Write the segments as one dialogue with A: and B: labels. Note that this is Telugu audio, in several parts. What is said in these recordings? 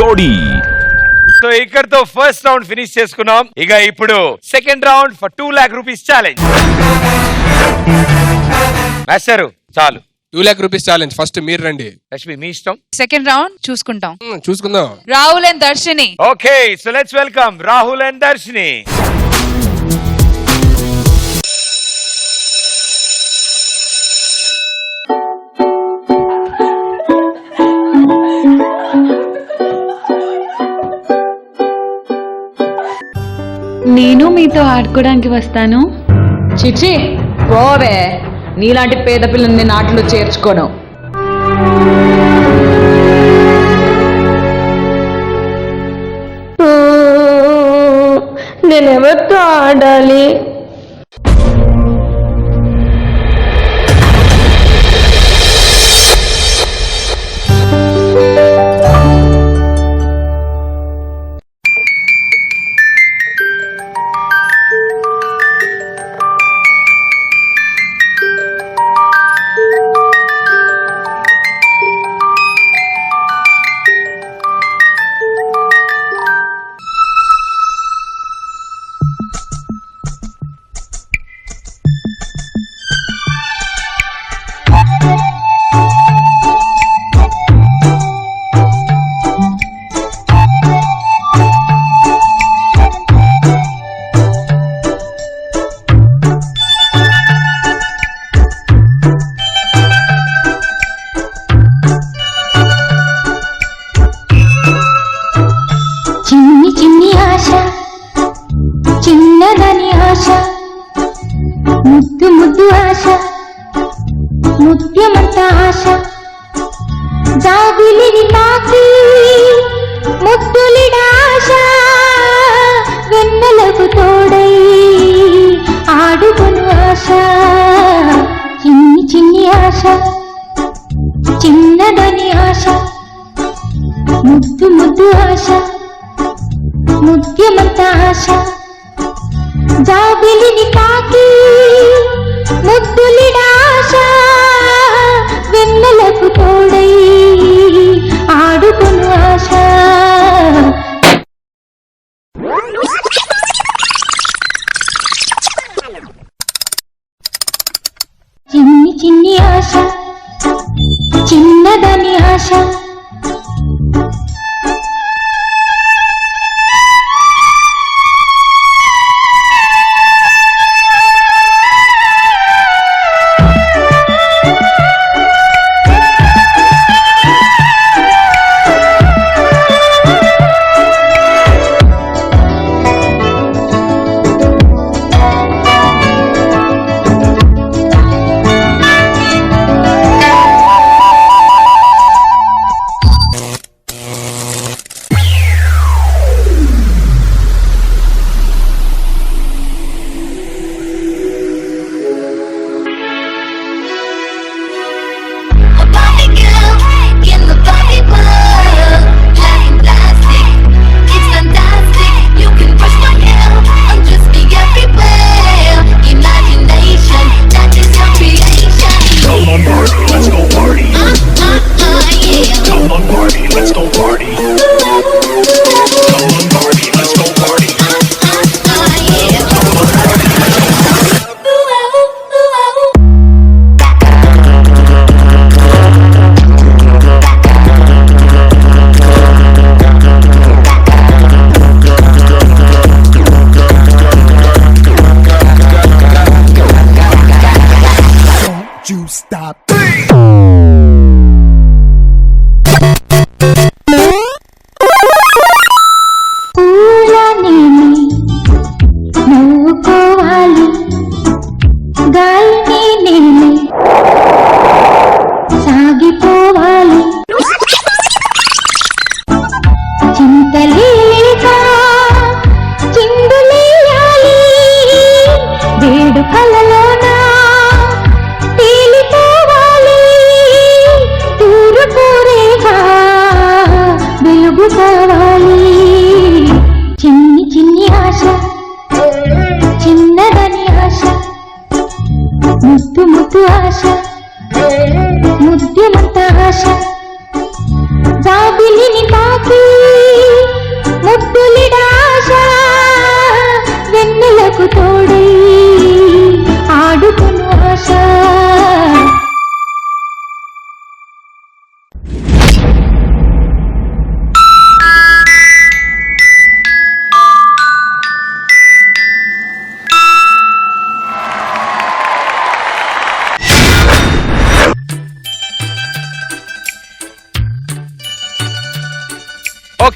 A: జోడీ.
B: సో ఇక్కడతో ఫస్ట్ రౌండ్ ఫినిష్ చేసుకున్నాం. ఇక ఇప్పుడు second round for two lakh rupees challenge master చాలు.
C: Two lakh rupees challenge first మీరు రండి.
B: లక్ష్మి మీ ఇష్టం?
D: సెకండ్ రౌండ్ చూసుకుంటాం.
C: చూసుకుందాం.
D: Rahul and Darshini.
B: Okay so let's welcome Rahul and Darshini.
E: నేను మీతో ఆడుకోవడానికి వస్తాను.
F: చిచి పోవే. నీలాంటి పేద పిల్లల్ని నాటిలో చేర్చుకోను.
E: నేను ఎవరితో ఆడాలి?
G: ముద్దు ఆశ ముత్యమంత ఆశ జాబిలిని తాకి ముద్దులిడాశ వెన్నెలకు తోడై ఆడుకొను ఆశ చిన్ని చిన్ని ఆశ చిన్నదని ఆశ ముద్దు ముద్దు ఆశ చిన్నదని ఆశ ఆశ ముద్యమంత ఆశ. జాబిలిని తాకి ముద్దులిడాశ వెన్నెలకు తోడై ఆడుకును ఆశ.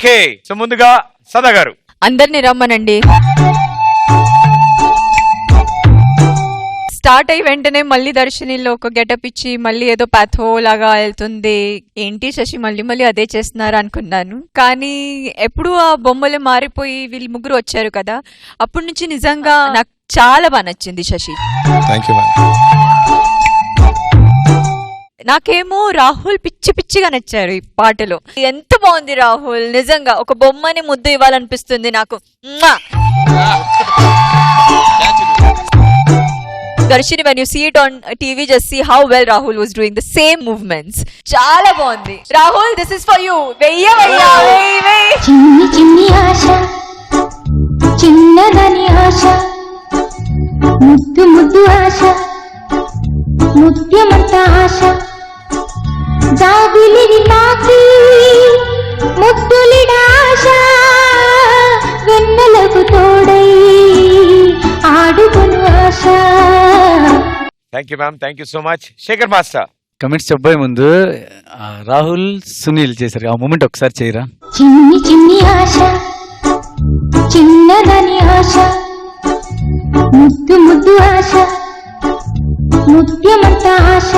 B: ఓకే. సో ముందుగా సదా గారు.
H: అందరిని రమ్మనండి. స్టార్ట్ అయ్యి వెంటనే మళ్ళీ దర్శనిలో ఒక గెటప్ ఇచ్చి మళ్ళీ ఏదో పాథో లాగా వెళ్తుంది. ఏంటి శశి మళ్ళీ మళ్ళీ అదే చేస్తున్నారు అనుకున్నాను. కానీ ఎప్పుడు ఆ బొమ్మలు మారిపోయి వీళ్ళు ముగ్గురు వచ్చారు కదా. అప్పటి నుంచి నిజంగా నాకు చాలా బాగా నచ్చింది శశి.
C: థ్యాంక్ యూ మ్యామ్
H: నాకేమో రాహుల్ పిచ్చి పిచ్చిగా నచ్చారు ఈ పాటలో. ఎంత బాగుంది రాహుల్. నిజంగా ఒక బొమ్మని ముద్దు ఇవ్వాలనిపిస్తుంది నాకు. Darshini when you see it on TV just see how well Rahul was doing the same movements చాలా బాగుంది. Rahul this is for you వెయ్య వెయ్య
G: చిన్ని చిన్ని ఆశ చిన్నదని ఆశ ముద్దు ముద్దు ఆశ ముత్యమంత ఆశ. జాబిలిని తాకి ముద్దులిడ ఆశ వెన్నెలకు తోడై ఆడుకును ఆశ.
B: Thank you ma'am thank you so much Shekhar master
I: comments చెప్పబోయే ముందు ఆ, రాహుల్ సునీల్ చేశారు. ఆ మూమెంట్ ఒకసారి చేయరా?
G: చిన్ని చిన్ని ఆశ చిన్నదని ఆశ ముద్దు ముద్దు ఆశ ముత్యమంత ఆశ.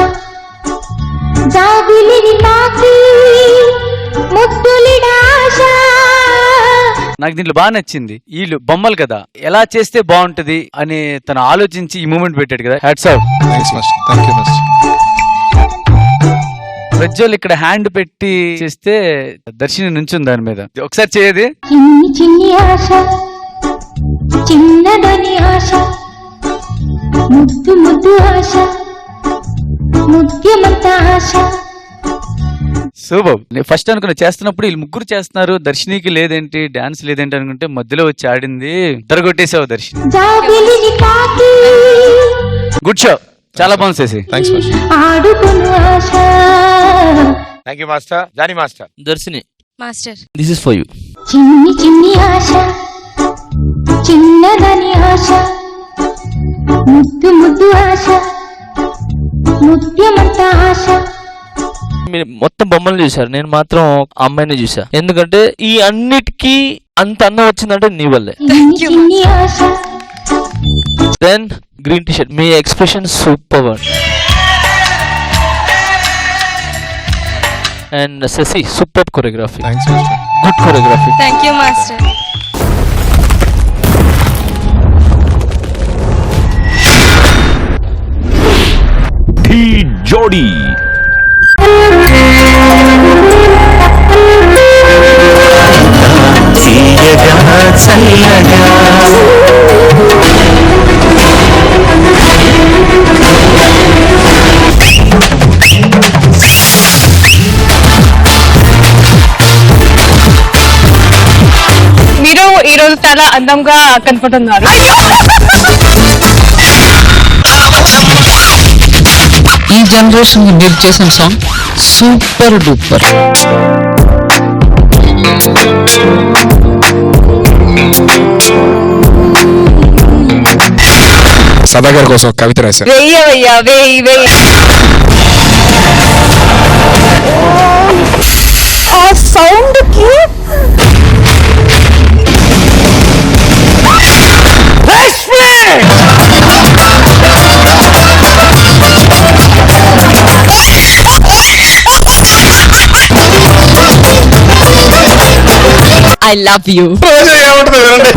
I: నాకు దీంట్లో బాగా నచ్చింది. వీళ్ళు బొమ్మలు కదా. ఎలా చేస్తే బాగుంటది అని తను ఆలోచించి ఈ మూమెంట్ పెట్టాడు కదా. హ్యాట్స్ ఆఫ్ ప్రజ్వల్ ఇక్కడ హ్యాండ్ పెట్టి చేస్తే దర్శిని నుంచుంది దాని మీద. ఒకసారి చేయది.
G: చిన్ని చిన్ని ఆశ చిన్నదని ఆశ ముద్దు ముద్దు ఆశ ముత్యమంత ఆశ.
I: సూపర్ నేను ఫస్ట్ అనుకున్నా చేస్తున్నప్పుడు వీళ్ళు ముగ్గురు చేస్తున్నారు దర్శినికి లేదేంటి డాన్స్ లేదేంటి అనుకుంటే మధ్యలో వచ్చి ఆడింది ఇద్దరు కొట్టేసావు దర్శిని గుడ్ షో చాలా బాగుంది చేసి
C: థ్యాంక్స్ మాస్టర్.
G: ఆడుకును ఆశ.
B: Thank you master. Jani master.
J: Darshini.
D: Master.
J: This is for you
G: చిన్ని చిన్ని ఆశ. చిన్నదని ఆశ. ముద్దు ముద్దు ఆశ. ముత్యమంత ఆశ.
J: మీరు మొత్తం బొమ్మలు చూశారు. నేను మాత్రం అమ్మాయిని చూసా ఎందుకంటే ఈ అన్నిటికీ అంత అన్నం వచ్చిందంటే నీ వల్లే. Then green T shirt me expression super and Sashi super choreography good choreography
D: thank you master
A: జోడీ
E: రోజు చాలా అందంగా కనపడుతున్నారు.
F: ఈ జనరేషన్ మీరు చేసిన సాంగ్ సూపర్ డూపర్
C: సదా గారి కోసం కవిత రాశారు
H: వెయ్య వెయ్య వెయ్యి వెయ్యి
E: ఆ సౌండ్కి
F: ఐ లవ్ యూ
C: ఏమంటుంది వినండి